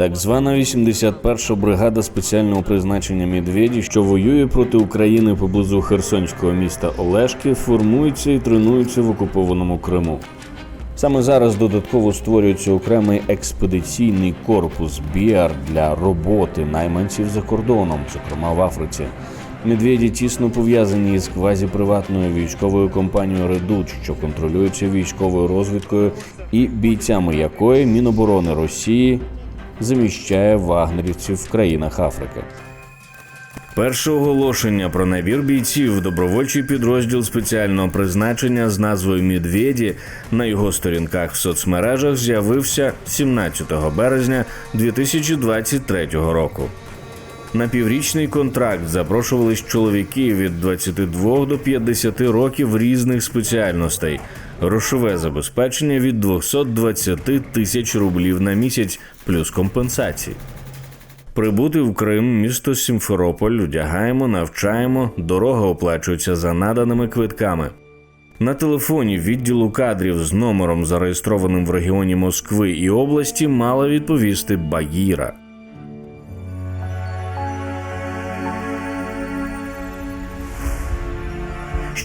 Так звана 81-ша бригада спеціального призначення Медведі, що воює проти України поблизу херсонського міста Олешки, формується і тренується в окупованому Криму. Саме зараз додатково створюється окремий експедиційний корпус БІАР для роботи найманців за кордоном, зокрема в Африці. Медведі тісно пов'язані із квазіприватною військовою компанією Редут, що контролюється військовою розвідкою і бійцями якої Міноборони Росії заміщає вагнерівців в країнах Африки. Перше оголошення про набір бійців добровольчий підрозділ спеціального призначення з назвою Медведі на його сторінках в соцмережах з'явився 17 березня 2023 року. На піврічний контракт запрошувались чоловіки від 22 до 50 років різних спеціальностей. Грошове забезпечення від 220 тисяч рублів на місяць плюс компенсації. Прибути в Крим, місто Сімферополь, одягаємо, навчаємо, дорога оплачується за наданими квитками. На телефоні відділу кадрів з номером, зареєстрованим в регіоні Москви і області, мала відповісти Багіра.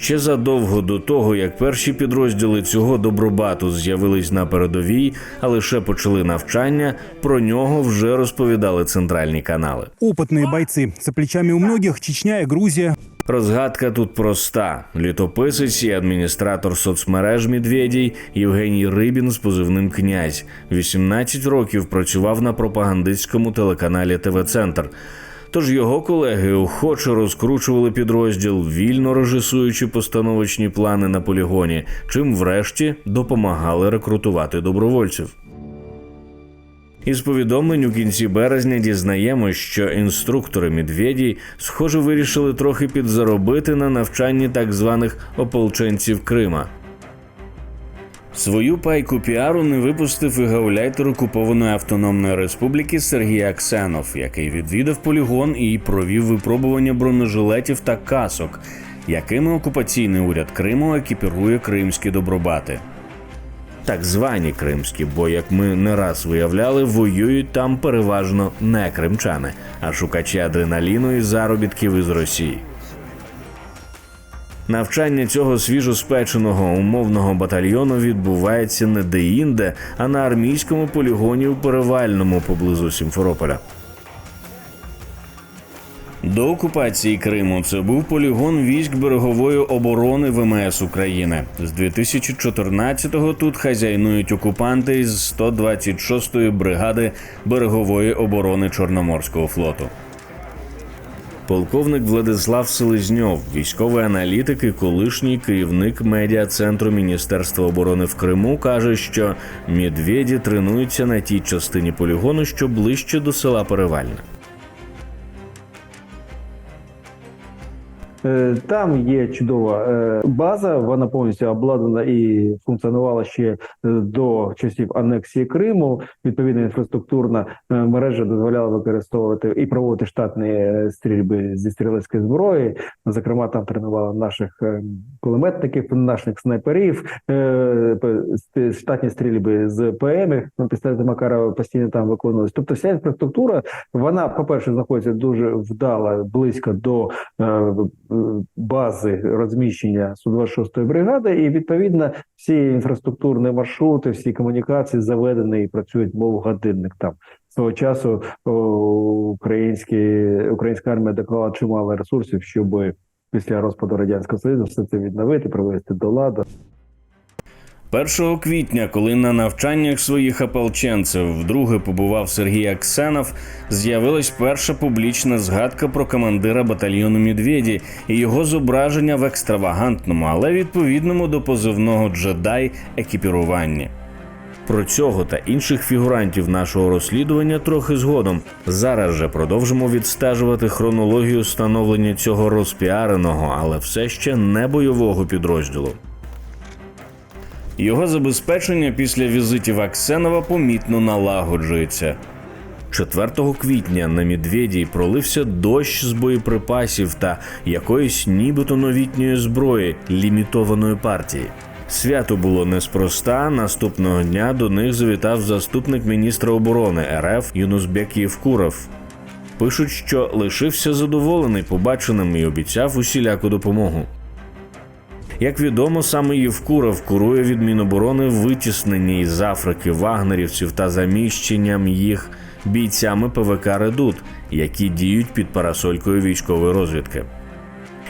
Ще задовго до того, як перші підрозділи цього добробату з'явились на передовій, а лише почали навчання, про нього вже розповідали центральні канали. Опытные бойцы. За плечами у многих Чечня и Грузия. Розгадка тут проста: літописець і адміністратор соцмереж Медведій Євгеній Рибін з позивним князь 18 років працював на пропагандистському телеканалі ТВ Центр. Тож його колеги охоче розкручували підрозділ, вільно режисуючи постановочні плани на полігоні, чим врешті допомагали рекрутувати добровольців. Із повідомлень у кінці березня дізнаємось, що інструктори Медведі, схоже, вирішили трохи підзаробити на навчанні так званих ополченців Крима. Свою пайку піару не випустив і гауляйтер окупованої автономної республіки Сергій Аксенов, який відвідав полігон і провів випробування бронежилетів та касок, якими окупаційний уряд Криму екіпірує кримські добробати. Так звані кримські, бо як ми не раз виявляли, воюють там переважно не кримчани, а шукачі адреналіну і заробітків із Росії. Навчання цього свіжоспеченого умовного батальйону відбувається не де-інде, а на армійському полігоні у Перевальному поблизу Сімферополя. До окупації Криму це був полігон військ берегової оборони ВМС України. З 2014-го тут хазяйнують окупанти із 126-ї бригади берегової оборони Чорноморського флоту. Полковник Владислав Селезньов, військовий аналітик і колишній керівник медіа центру Міністерства оборони в Криму, каже, що медведі тренуються на тій частині полігону, що ближче до села Перевальне. Там є чудова е, база, вона повністю обладнана і функціонувала ще е, до часів анексії Криму. Відповідна інфраструктурна е, мережа дозволяла використовувати і проводити штатні е, стрільби зі стрілецької зброї. Зокрема, там тренували наших е, кулеметників, наших снайперів, е, штатні стрільби з ПМ. Ну, пістолети Макарова постійно там виконувалися. Тобто, вся інфраструктура, вона, по-перше, знаходиться дуже вдало близько до е, бази розміщення 126-ї бригади, і відповідно всі інфраструктурні маршрути, всі комунікації заведені і працюють мов годинник там. Свого часу українські, українська армія доклала чимало ресурсів, щоб після розпаду радянського союзу все це відновити, привести до ладу. 1 квітня, коли на навчаннях своїх ополченців вдруге побував Сергій Аксенов, з'явилась перша публічна згадка про командира батальйону Медведі і його зображення в екстравагантному, але відповідному до позивного джедай екіпіруванні. Про цього та інших фігурантів нашого розслідування трохи згодом. Зараз же продовжимо відстежувати хронологію становлення цього розпіареного, але все ще не бойового підрозділу. Його забезпечення після візитів Аксенова помітно налагоджується. 4 квітня на Медведі пролився дощ з боєприпасів та якоїсь нібито новітньої зброї лімітованої партії. Свято було неспроста. Наступного дня до них завітав заступник міністра оборони РФ Юнусбек Євкуров. Пишуть, що лишився задоволений побаченим і обіцяв усіляку допомогу. Як відомо, саме Євкуров курує від Міноборони витіснення із Африки вагнерівців та заміщенням їх бійцями ПВК Редут, які діють під парасолькою військової розвідки.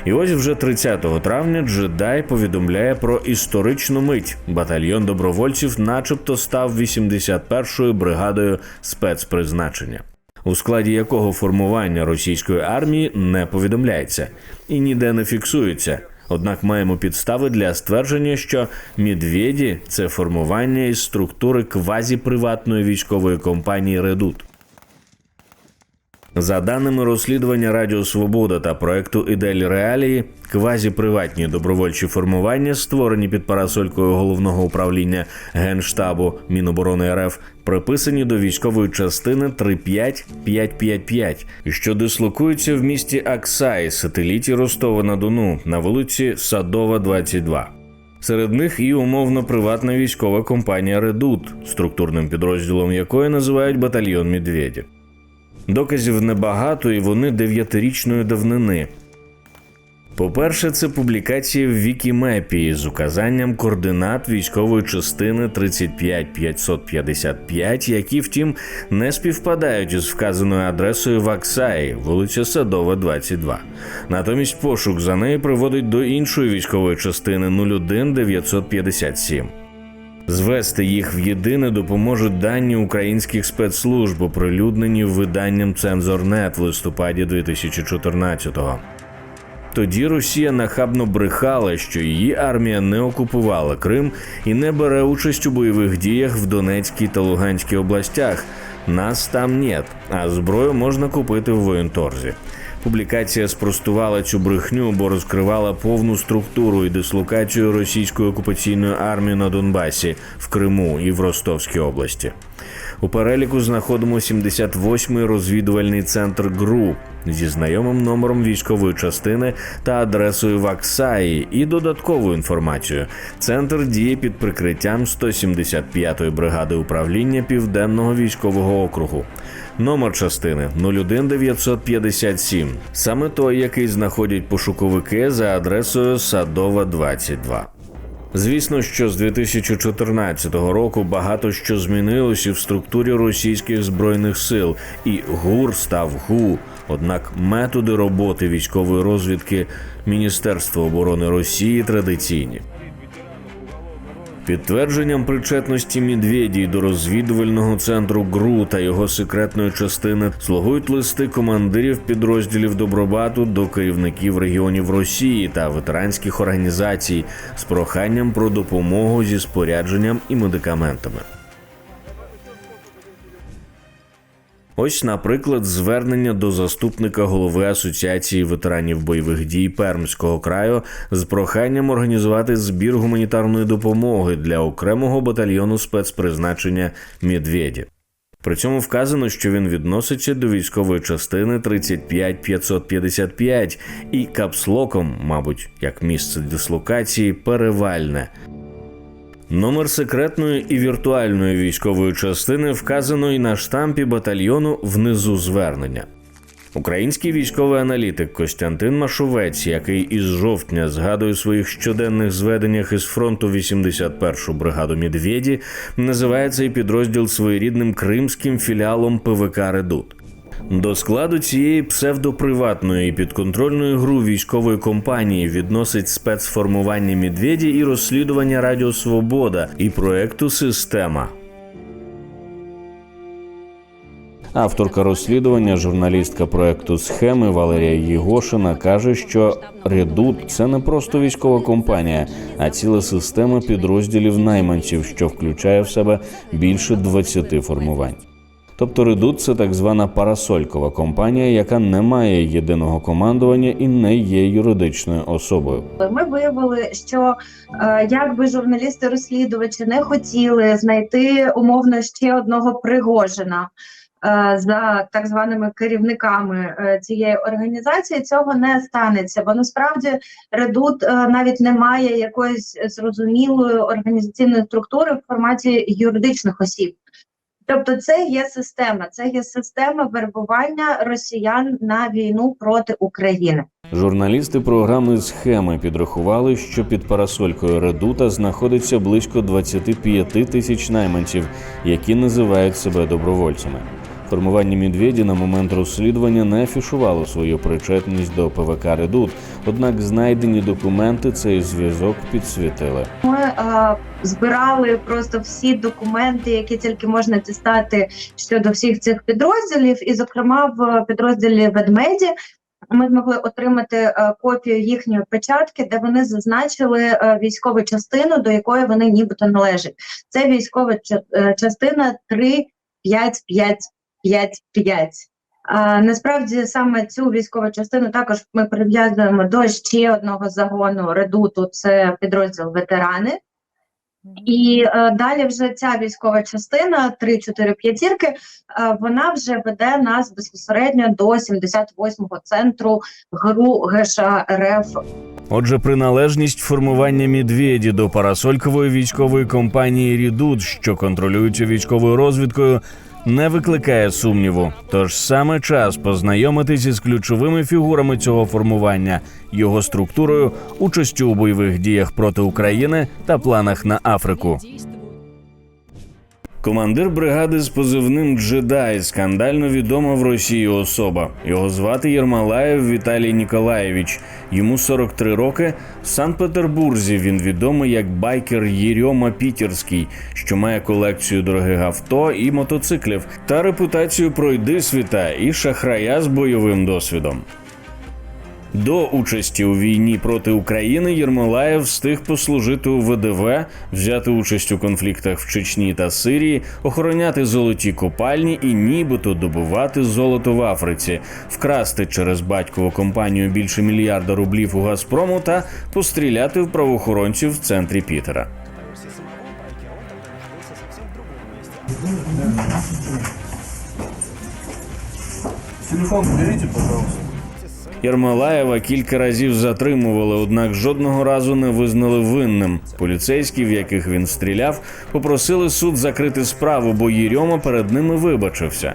І ось вже 30 травня джедай повідомляє про історичну мить. Батальйон добровольців, начебто, став 81-ю бригадою спецпризначення, у складі якого формування російської армії не повідомляється і ніде не фіксується. Однак маємо підстави для ствердження, що Медведі це формування із структури квазіприватної військової компанії Редут. За даними розслідування Радіо Свобода та проекту Ідель Реалії, квазіприватні добровольчі формування, створені під парасолькою головного управління Генштабу Міноборони РФ, приписані до військової частини 35555, що дислокується в місті Аксай, сателіті Ростова на Дону, на вулиці Садова, 22. Серед них і умовно приватна військова компанія Редут, структурним підрозділом якої називають батальйон Медведі. Доказів небагато, і вони дев'ятирічної давнини. По-перше, це публікації в Вікімепі з указанням координат військової частини 35555, які, втім, не співпадають із вказаною адресою в вулиця Садова, 22. Натомість пошук за нею приводить до іншої військової частини 01957. Звести їх в єдине допоможуть дані українських спецслужб, оприлюднені виданням Цензорнет в листопаді 2014-го. Тоді Росія нахабно брехала, що її армія не окупувала Крим і не бере участь у бойових діях в Донецькій та Луганській областях. Нас там нет, а зброю можна купити в воєнторзі. Публікація спростувала цю брехню, бо розкривала повну структуру і дислокацію російської окупаційної армії на Донбасі, в Криму і в Ростовській області. У переліку знаходимо 78-й розвідувальний центр ГРУ зі знайомим номером військової частини та адресою в Аксаї і додаткову інформацію. Центр діє під прикриттям 175-ї бригади управління Південного військового округу. Номер частини 01957. Саме той, який знаходять пошуковики за адресою Садова 22. Звісно, що з 2014 року багато що змінилося в структурі російських збройних сил, і ГУР став ГУ. Однак методи роботи військової розвідки Міністерства оборони Росії традиційні. Підтвердженням причетності Медведій до розвідувального центру ГРУ та його секретної частини слугують листи командирів підрозділів Добробату до керівників регіонів Росії та ветеранських організацій з проханням про допомогу зі спорядженням і медикаментами. Ось, наприклад, звернення до заступника голови Асоціації ветеранів бойових дій Пермського краю з проханням організувати збір гуманітарної допомоги для окремого батальйону спецпризначення Медведі. При цьому вказано, що він відноситься до військової частини 35555 і капслоком, мабуть, як місце дислокації, перевальне. Номер секретної і віртуальної військової частини вказано і на штампі батальйону внизу звернення. Український військовий аналітик Костянтин Машовець, який із жовтня згадує у своїх щоденних зведеннях із фронту 81-шу бригаду Медведі, називає цей підрозділ своєрідним кримським філіалом ПВК Редут. До складу цієї псевдоприватної підконтрольної гру військової компанії відносить спецформування Медведі і розслідування Радіо Свобода і проекту Система. Авторка розслідування, журналістка проекту схеми Валерія Єгошина каже, що Редут це не просто військова компанія, а ціла система підрозділів найманців, що включає в себе більше 20 формувань. Тобто Редут це так звана парасолькова компанія, яка не має єдиного командування і не є юридичною особою. Ми виявили, що е, як би журналісти-розслідувачі не хотіли знайти умовно ще одного Пригожина, е, за так званими керівниками е, цієї організації, цього не станеться. Бо насправді редут навіть не має якоїсь зрозумілої організаційної структури в форматі юридичних осіб. Тобто, це є система, це є система вербування росіян на війну проти України. Журналісти програми Схеми підрахували, що під парасолькою Редута знаходиться близько 25 тисяч найманців, які називають себе добровольцями. Формування Медведі на момент розслідування не афішувало свою причетність до ПВК Редут, однак знайдені документи цей зв'язок підсвітили. Ми е, збирали просто всі документи, які тільки можна дістати щодо всіх цих підрозділів, і, зокрема, в підрозділі Ведмеді. Ми змогли отримати е, копію їхньої печатки, де вони зазначили е, військову частину, до якої вони нібито належать. Це військова е, частина 3 5 5 5 5. А, насправді саме цю військову частину також ми прив'язуємо до ще одного загону редуту. Це підрозділ ветерани. І е, далі вже ця військова частина 3-4 п'ятірки, е, вона вже веде нас безпосередньо до 78-го центру ГРУ ГШ РФ Отже, приналежність формування Медведі до парасолькової військової компанії Рідут, що контролюється військовою розвідкою, не викликає сумніву. Тож саме час познайомитися з ключовими фігурами цього формування, його структурою, участю у бойових діях проти України та планах на Африку. Командир бригади з позивним Джедай скандально відома в Росії особа. Його звати Єрмалаєв Віталій Ніколаєвич. Йому 43 роки. В Санкт-Петербурзі він відомий як байкер Єрьома Пітерський, що має колекцію дорогих авто і мотоциклів та репутацію пройди світа і шахрая з бойовим досвідом. До участі у війні проти України Єрмолаєв встиг послужити у ВДВ, взяти участь у конфліктах в Чечні та Сирії, охороняти золоті копальні і нібито добувати золото в Африці, вкрасти через батькову компанію більше мільярда рублів у Газпрому та постріляти в правоохоронців в центрі Пітера. Телефон берите, пожалуйста. Єрмолаєва кілька разів затримували, однак жодного разу не визнали винним. Поліцейські, в яких він стріляв, попросили суд закрити справу, бо Єрьома перед ними вибачився.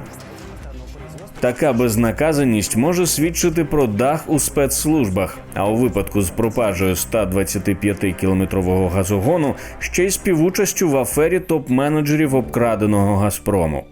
Така безнаказаність може свідчити про дах у спецслужбах, а у випадку з пропажею 125-кілометрового газогону ще й співучастю в афері топ-менеджерів обкраденого Газпрому.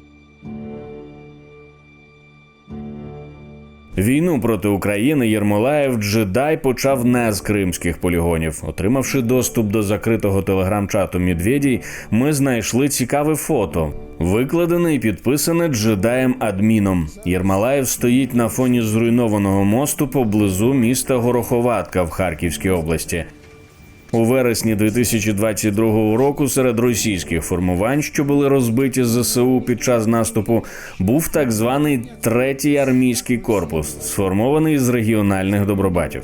Війну проти України Єрмолаєв джедай почав не з кримських полігонів. Отримавши доступ до закритого телеграм-чату Медведій, ми знайшли цікаве фото. Викладене і підписане джедаєм адміном. Єрмолаєв стоїть на фоні зруйнованого мосту поблизу міста Гороховатка в Харківській області. У вересні 2022 року серед російських формувань, що були розбиті ЗСУ під час наступу, був так званий третій армійський корпус, сформований з регіональних добробатів.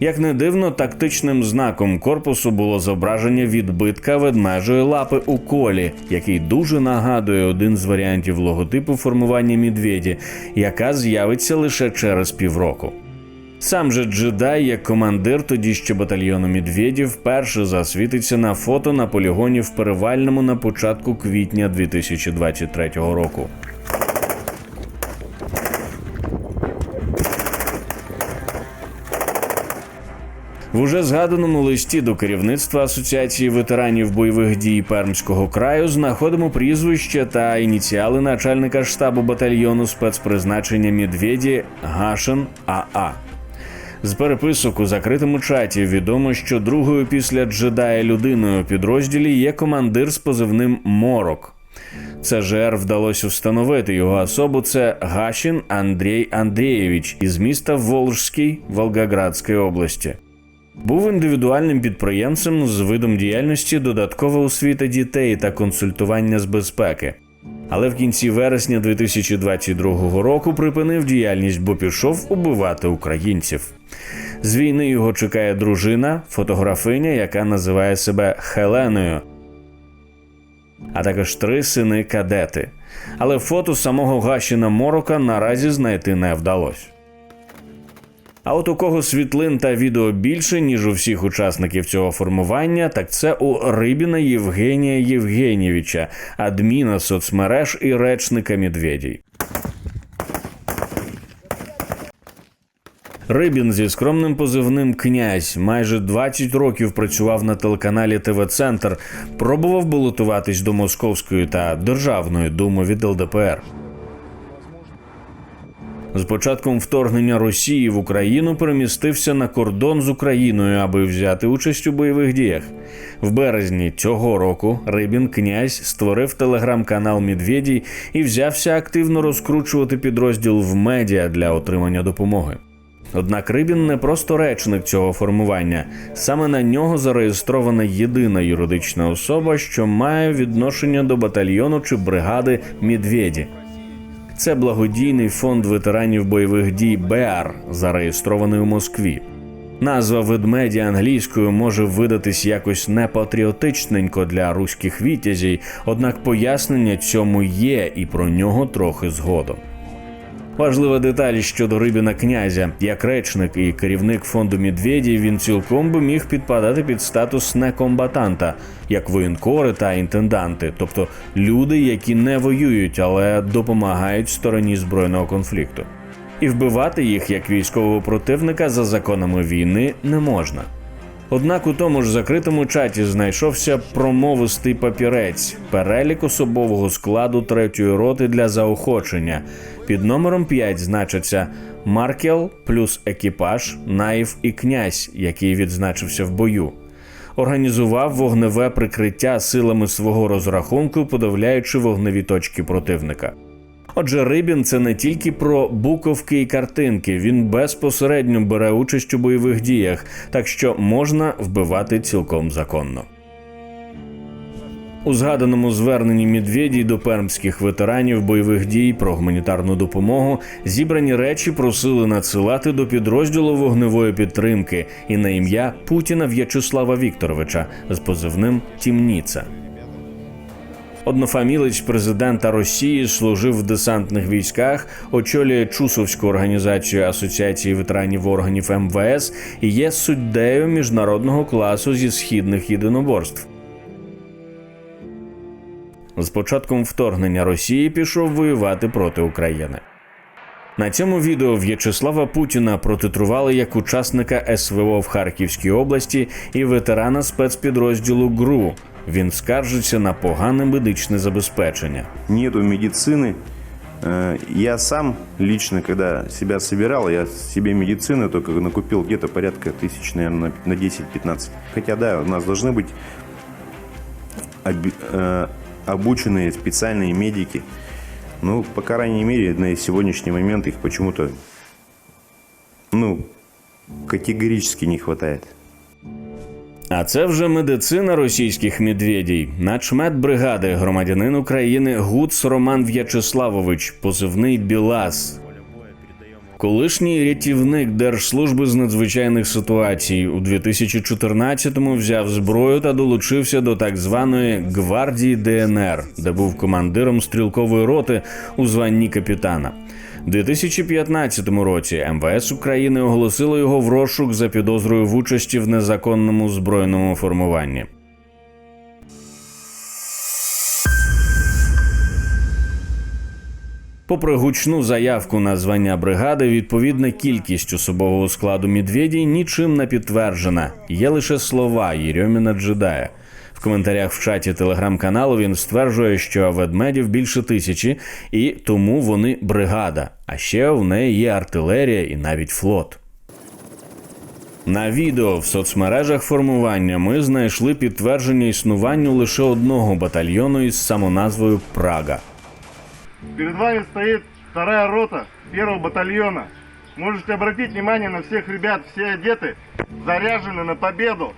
Як не дивно, тактичним знаком корпусу було зображення відбитка ведмежої лапи у колі, який дуже нагадує один з варіантів логотипу формування медведі, яка з'явиться лише через півроку. Сам же джедай, як командир тоді ще батальйону Медведів, вперше засвітиться на фото на полігоні в Перевальному на початку квітня 2023 року. В уже згаданому листі до керівництва Асоціації ветеранів бойових дій Пермського краю знаходимо прізвище та ініціали начальника штабу батальйону спецпризначення Медведі Гашин АА. З переписок у закритому чаті відомо, що другою після джедая людиною у підрозділі є командир з позивним Морок. ЦЖР вдалося встановити його особу. Це Гашін Андрій Андрієвич із міста Волжський Волгоградської області. Був індивідуальним підприємцем з видом діяльності додаткова освіта дітей та консультування з безпеки. Але в кінці вересня 2022 року припинив діяльність, бо пішов убивати українців. З війни його чекає дружина, фотографиня, яка називає себе Хеленою. а також три сини кадети. Але фото самого Гащина Морока наразі знайти не вдалося. А от у кого світлин та відео більше, ніж у всіх учасників цього формування, так це у Рибіна Євгенія Євгенєвича, адміна соцмереж і речника Медведій. Рибін зі скромним позивним князь майже 20 років працював на телеканалі ТВ Центр, пробував балотуватись до Московської та Державної думи від ЛДПР. З початком вторгнення Росії в Україну перемістився на кордон з Україною, аби взяти участь у бойових діях. В березні цього року Рибін князь створив телеграм-канал Медведій і взявся активно розкручувати підрозділ в медіа для отримання допомоги. Однак Рибін не просто речник цього формування. Саме на нього зареєстрована єдина юридична особа, що має відношення до батальйону чи бригади Медведі. Це благодійний фонд ветеранів бойових дій БЕАР, зареєстрований у Москві. Назва ведмеді англійською може видатись якось непатріотичненько для руських вітязів, однак пояснення цьому є, і про нього трохи згодом. Важлива деталь щодо Рибіна князя, як речник і керівник фонду Медведі, він цілком би міг підпадати під статус некомбатанта, як воєнкори та інтенданти, тобто люди, які не воюють, але допомагають стороні збройного конфлікту. І вбивати їх як військового противника за законами війни не можна. Однак у тому ж закритому чаті знайшовся промовистий папірець, перелік особового складу третьої роти для заохочення. Під номером 5 значаться Маркел плюс екіпаж, Наїв і князь, який відзначився в бою. Організував вогневе прикриття силами свого розрахунку, подавляючи вогневі точки противника. Отже, Рибін це не тільки про буковки і картинки, він безпосередньо бере участь у бойових діях, так що можна вбивати цілком законно. У згаданому зверненні Медведій до пермських ветеранів бойових дій про гуманітарну допомогу зібрані речі просили надсилати до підрозділу вогневої підтримки і на ім'я Путіна В'ячеслава Вікторовича з позивним Тімніца. Однофамілець президента Росії служив в десантних військах, очолює Чусовську організацію Асоціації ветеранів органів МВС і є суддею міжнародного класу зі східних єдиноборств З початком вторгнення Росії пішов воювати проти України. На цьому відео В'ячеслава Путіна протитрували як учасника СВО в Харківській області і ветерана спецпідрозділу ГРУ. Він скаржиться на погане медичне забезпечення. нету медицины. Э, Я сам лично, когда себя собирал, я себе медицины только накупил где-то порядка тысяч, наверное, на 10-15. Хотя, да, у нас должны быть оби- э, обученные специальные медики. Ну, по крайней мере, на сегодняшний момент их почему-то, ну, категорически не хватает. А це вже медицина російських медведій. Начмет бригади, громадянин України Гуц Роман В'ячеславович, позивний Білас. Колишній рятівник Держслужби з надзвичайних ситуацій у 2014-му взяв зброю та долучився до так званої гвардії ДНР, де був командиром стрілкової роти у званні капітана. У 2015 році МВС України оголосило його в розшук за підозрою в участі в незаконному збройному формуванні. Попри гучну заявку на звання бригади, відповідна кількість особового складу Медведій нічим не підтверджена. Є лише слова Єрьоміна Джедая. В коментарях в чаті телеграм-каналу він стверджує, що ведмедів більше тисячі, і тому вони бригада. А ще в неї є артилерія і навіть флот. На відео в соцмережах формування ми знайшли підтвердження існуванню лише одного батальйону із самоназвою Прага. Перед вами стоит вторая рота первого батальона. Можете обратить внимание на всех ребят, все одеты, заряжены на победу.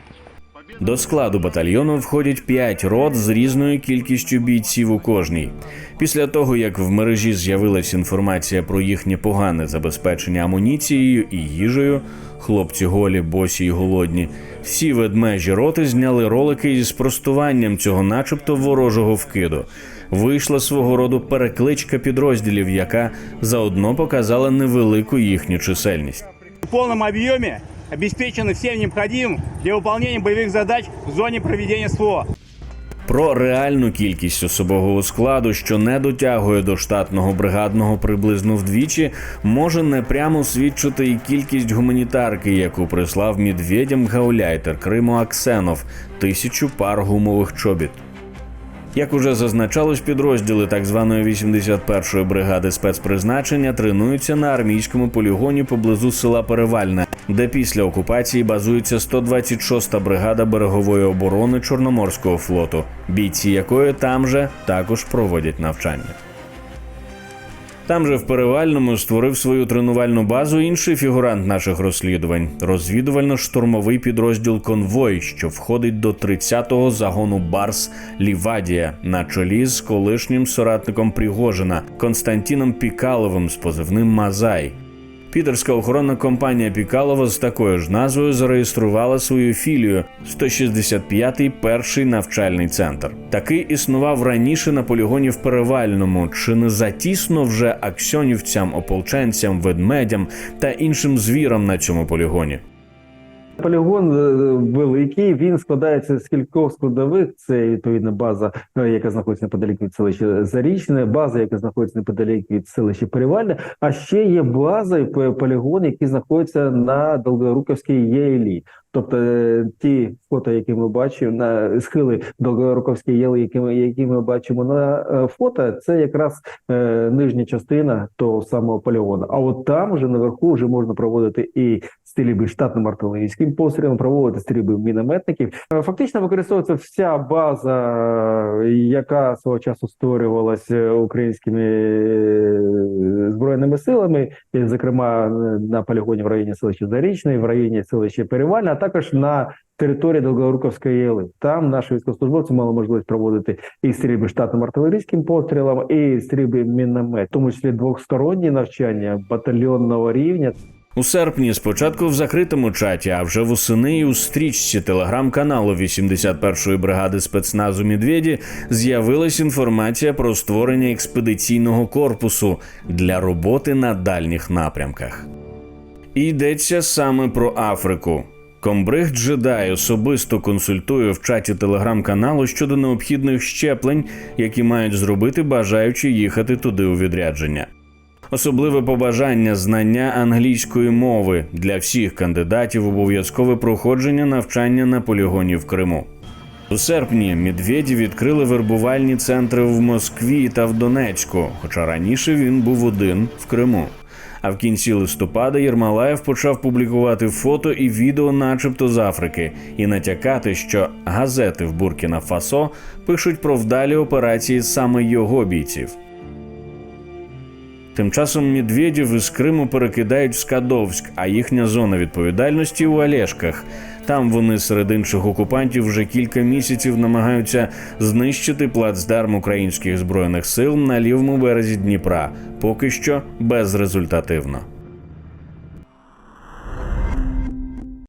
До складу батальйону входять 5 рот з різною кількістю бійців у кожній. Після того, як в мережі з'явилась інформація про їхнє погане забезпечення амуніцією і їжею, хлопці голі, босі й голодні, всі ведмежі роти зняли ролики із спростуванням цього, начебто, ворожого вкиду. Вийшла свого роду перекличка підрозділів, яка заодно показала невелику їхню чисельність. в полном объеме обеспечены всем необходимым для выполнения боевых задач в зоне проведения СВО. Про реальну кількість особового складу, що не дотягує до штатного бригадного приблизно вдвічі, може непрямо свідчити і кількість гуманітарки, яку прислав медведям гауляйтер Криму Аксенов тисячу пар гумових чобіт. Як уже зазначалось, підрозділи так званої 81-ї бригади спецпризначення тренуються на армійському полігоні поблизу села Перевальне, де після окупації базується 126-та бригада берегової оборони Чорноморського флоту, бійці якої там же також проводять навчання. Там же в Перевальному створив свою тренувальну базу інший фігурант наших розслідувань розвідувально-штурмовий підрозділ Конвой, що входить до 30-го загону Барс Лівадія на чолі з колишнім соратником Пригожина Константіном Пікаловим з позивним Мазай. Підерська охоронна компанія Пікалова з такою ж назвою зареєструвала свою філію 165-й перший навчальний центр. Такий існував раніше на полігоні в Перевальному. Чи не затісно вже аксьонівцям, ополченцям, ведмедям та іншим звірам на цьому полігоні? Полігон е, великий, він складається з кількох складових. Це відповідна база, е, яка знаходиться неподалік від селища Зарічне, база, яка знаходиться неподалік від селища Перевальне. А ще є база і полігон, який знаходиться на Долгоруківській єлі. Тобто е, ті фото, які ми бачимо на схили Долгоруковської єли, які ми, які ми бачимо на е, фото, це якраз е, нижня частина того самого полігону. А от там вже наверху вже можна проводити і стрільби штатним артилерійським пострілом, проводити стрільби мінометників. Е, Фактично використовується вся база, яка свого часу створювалася українськими збройними силами, зокрема на полігоні в районі селища Зарічної, в районі селища Перевальне, а також на території Долгоруковської єли. Там наші військовослужбовці мали можливість проводити і стрільби штатним артилерійським пострілом, і стрільби міномет, в тому числі двохсторонні навчання батальйонного рівня. У серпні спочатку в закритому чаті, а вже восени у стрічці телеграм-каналу 81-ї бригади спецназу Медведі з'явилась інформація про створення експедиційного корпусу для роботи на дальніх напрямках. І йдеться саме про Африку. Комбриг Джедай особисто консультує в чаті телеграм-каналу щодо необхідних щеплень, які мають зробити бажаючи їхати туди у відрядження. Особливе побажання знання англійської мови для всіх кандидатів обов'язкове проходження навчання на полігоні в Криму. У серпні медведі відкрили вербувальні центри в Москві та в Донецьку, хоча раніше він був один в Криму. А в кінці листопада Єрмалаєв почав публікувати фото і відео, начебто з Африки, і натякати, що газети в Буркіна Фасо пишуть про вдалі операції саме його бійців. Тим часом Медведів із Криму перекидають в Скадовськ, а їхня зона відповідальності у Олешках. Там вони серед інших окупантів вже кілька місяців намагаються знищити плацдарм українських збройних сил на лівому березі Дніпра, поки що безрезультативно.